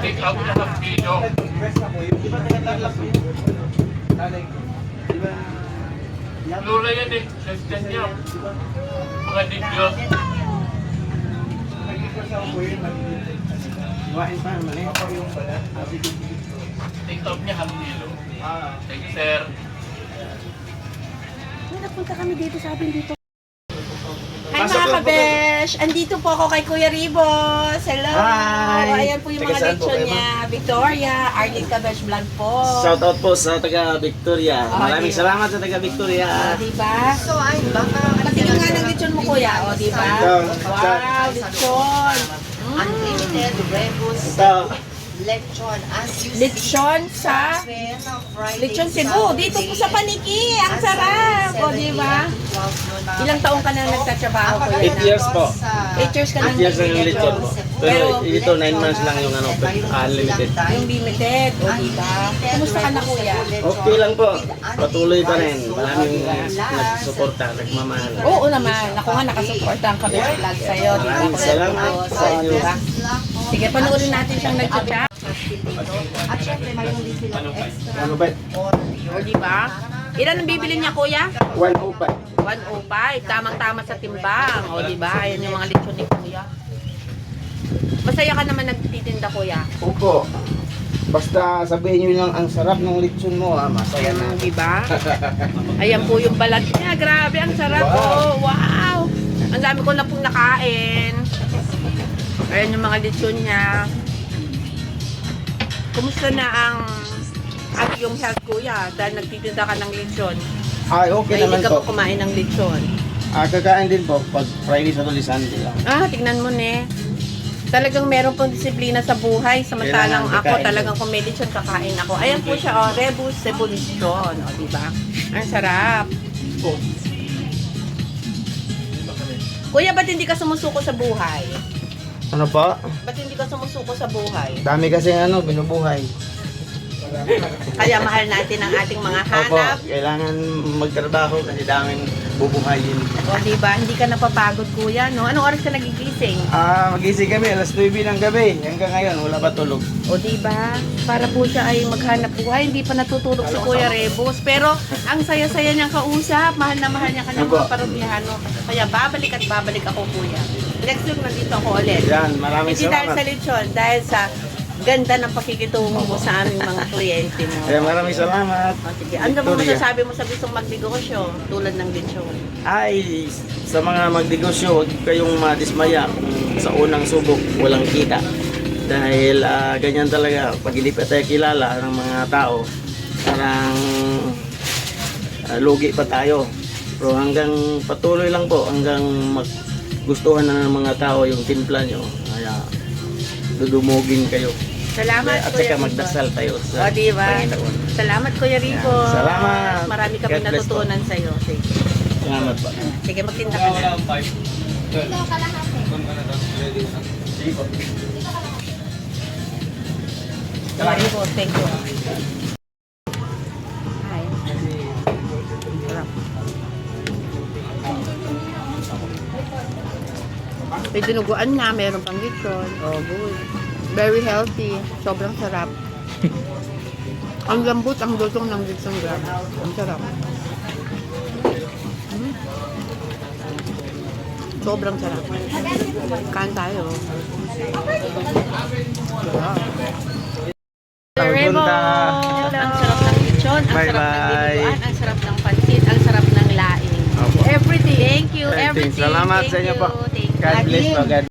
Take out na ng? Yan. Lula yan eh. Session niya. Mga sige. Take out niya kilo. Ah, Thank you, sir. Ay, napunta kami dito sa atin dito. Hi mga lang kabesh! Andito po ako kay Kuya Ribos. Hello! Hi! Ayan po yung Taga mga lechon niya. Victoria, Arlene Kabesh Vlog po. Shout out po sa taga Victoria. Oh, Maraming di ba? salamat sa taga Victoria. diba? So, ay, baka... Patingin nga ng lechon mo, Kuya. O, diba? Ito, Wow, lechon. Unlimited rebus Ito, lechon as you Lechon sa Lechon Cebu. Dito po sa Paniki. Ang sarap. O, diba? Ilang taong ka na nagtatrabaho, Kuya? 8 years po. 8 years ka na 8 years na yung lechon po. Pero ito 9 months lang yung ano, unlimited. Yung limited. O, diba? Kumusta ka na, Kuya? Okay lang po. Patuloy pa rin. Maraming nagsusuporta, nagmamahal. Oo naman. Ako nga nakasuporta ang Kabesh Vlog sa'yo. Di ba? Maraming salamat sa inyo. Sige, panoorin natin siyang nagchat. At syempre, mayroon din silang extra Ano ba? O, di ba? Ilan ang bibili niya, kuya? 105. 105. Tamang-tama sa timbang. O, di ba? Ayan yung mga lechon ni kuya. Masaya ka naman nagtitinda, kuya. Opo. Basta sabihin nyo lang ang sarap ng lechon mo, ah, masaya na. Ayan, di ba? Ayan po yung balat niya. Grabe, ang sarap. Oh, wow! Ang dami ko na pong nakain. Ayan yung mga lechon niya. Kumusta na ang at yung health kuya dahil nagtitinda ka ng lechon? Ay, okay Mahilig naman ka po. ba kumain ng lechon? Ah, kakain din po pag Friday, Saturday, Sunday lang. Ah, tignan mo ne. Talagang meron pong disiplina sa buhay. Samantalang Kailangan ako, kakain. talagang kung may lechon, kakain ako. Ayan po siya, oh, Rebus lechon. O, di ba? Ang sarap. Kuya, ba't hindi ka sumusuko sa buhay? Ano po? Ba't hindi ka sumusuko sa buhay? Dami kasi ano, binubuhay. Kaya mahal natin ang ating mga Opo, hanap. kailangan magtrabaho kasi daming bubuhayin. O, di ba? Hindi ka napapagod, kuya, no? Anong oras ka nagigising? Ah, magising kami alas 9 ng gabi. Hanggang ngayon, wala pa tulog. O di ba? Para po siya ay maghanap buhay, hindi pa natutulog si Kuya Rebos. Pero ang saya-saya niyang kausap, mahal na mahal niya kanyang mga Opo. parodyano. Kaya babalik at babalik ako Kuya. Next week nandito ako ulit. Yan, maraming Hindi dahil sa salamat. lechon, dahil sa ganda ng pakikitungo mo sa aming mga kliyente mo. Kaya maraming salamat. O, sige. Ano mo Victoria. masasabi mo sa gustong magnegosyo tulad ng lechon? Ay, sa mga magnegosyo, huwag kayong madismaya kung sa unang subok walang kita. Dahil ah, ganyan talaga, pag hindi pa tayo kilala ng mga tao, parang ah, lugi pa tayo. Pero hanggang patuloy lang po, hanggang maggustuhan na ng mga tao yung timpla nyo, kaya dudumugin kayo. Salamat, At Kuya saka Rico. magdasal tayo O, sa di ba? Panginoon. Salamat, Kuya Rico. Yan. Salamat. Marami kami God bless natutunan sa iyo. Sige. Salamat po. Sige, magtinda ka na. Kuya Rico, thank you. May dinuguan na, meron pang lechon. Oh, good. Very healthy. Sobrang sarap. ang lambot, ang lutong ng lechon gram. Ang sarap. Mm. Sobrang sarap. Kain tayo. Sarap. Punta. Ang sarap ng lechon, ang sarap ng Bye-bye. dinuguan, ang sarap ng pansit, ang sarap ng laing. Opo. Everything. Thank you, Everything. everything. Salamat Thank sa inyo you. po. Thank you. God bless po. God